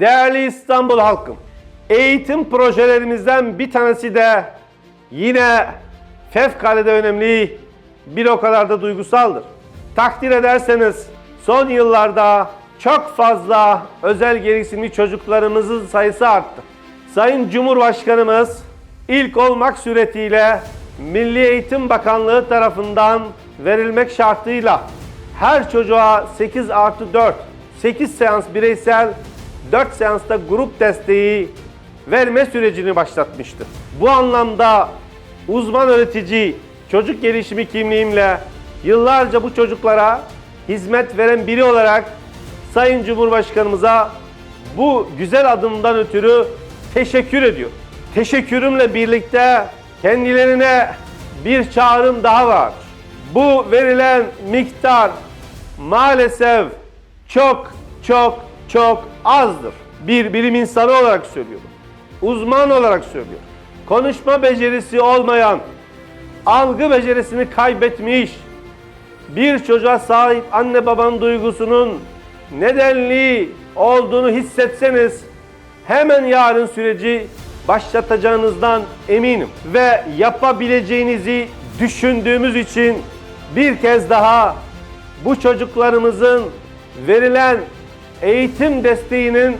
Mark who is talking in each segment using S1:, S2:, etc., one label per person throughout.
S1: Değerli İstanbul halkım, eğitim projelerimizden bir tanesi de yine fevkalade önemli, bir o kadar da duygusaldır. Takdir ederseniz son yıllarda çok fazla özel gereksinimli çocuklarımızın sayısı arttı. Sayın Cumhurbaşkanımız ilk olmak suretiyle Milli Eğitim Bakanlığı tarafından verilmek şartıyla her çocuğa 8 artı 4, 8 seans bireysel, 4 seansta grup desteği verme sürecini başlatmıştı. Bu anlamda uzman öğretici, çocuk gelişimi kimliğimle yıllarca bu çocuklara hizmet veren biri olarak Sayın Cumhurbaşkanımıza bu güzel adımdan ötürü teşekkür ediyor. Teşekkürümle birlikte kendilerine bir çağrım daha var. Bu verilen miktar maalesef çok çok çok azdır. Bir bilim insanı olarak söylüyorum. Uzman olarak söylüyorum. Konuşma becerisi olmayan, algı becerisini kaybetmiş, bir çocuğa sahip anne babanın duygusunun nedenli olduğunu hissetseniz hemen yarın süreci başlatacağınızdan eminim ve yapabileceğinizi düşündüğümüz için bir kez daha bu çocuklarımızın verilen eğitim desteğinin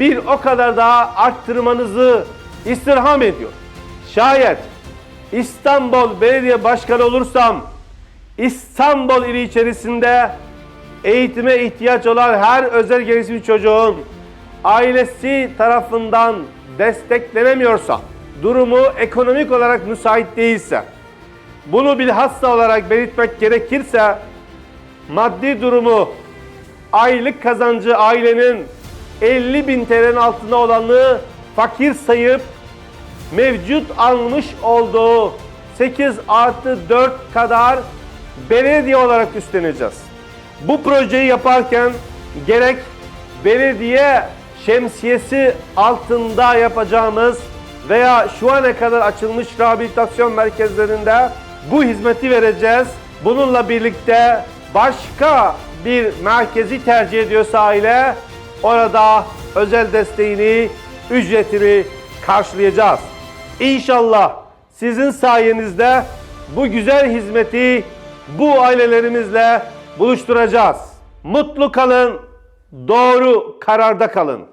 S1: bir o kadar daha arttırmanızı istirham ediyor. Şayet İstanbul Belediye Başkanı olursam İstanbul ili içerisinde eğitime ihtiyaç olan her özel gelişimci çocuğun ailesi tarafından desteklenemiyorsa, durumu ekonomik olarak müsait değilse, bunu bilhassa olarak belirtmek gerekirse, maddi durumu, aylık kazancı ailenin 50 bin TL'nin altında olanı fakir sayıp mevcut almış olduğu 8 artı 4 kadar belediye olarak üstleneceğiz. Bu projeyi yaparken gerek belediye şemsiyesi altında yapacağımız veya şu ana kadar açılmış rehabilitasyon merkezlerinde bu hizmeti vereceğiz. Bununla birlikte başka bir merkezi tercih ediyorsa aile orada özel desteğini, ücretini karşılayacağız. İnşallah sizin sayenizde bu güzel hizmeti bu ailelerimizle buluşturacağız. Mutlu kalın, doğru kararda kalın.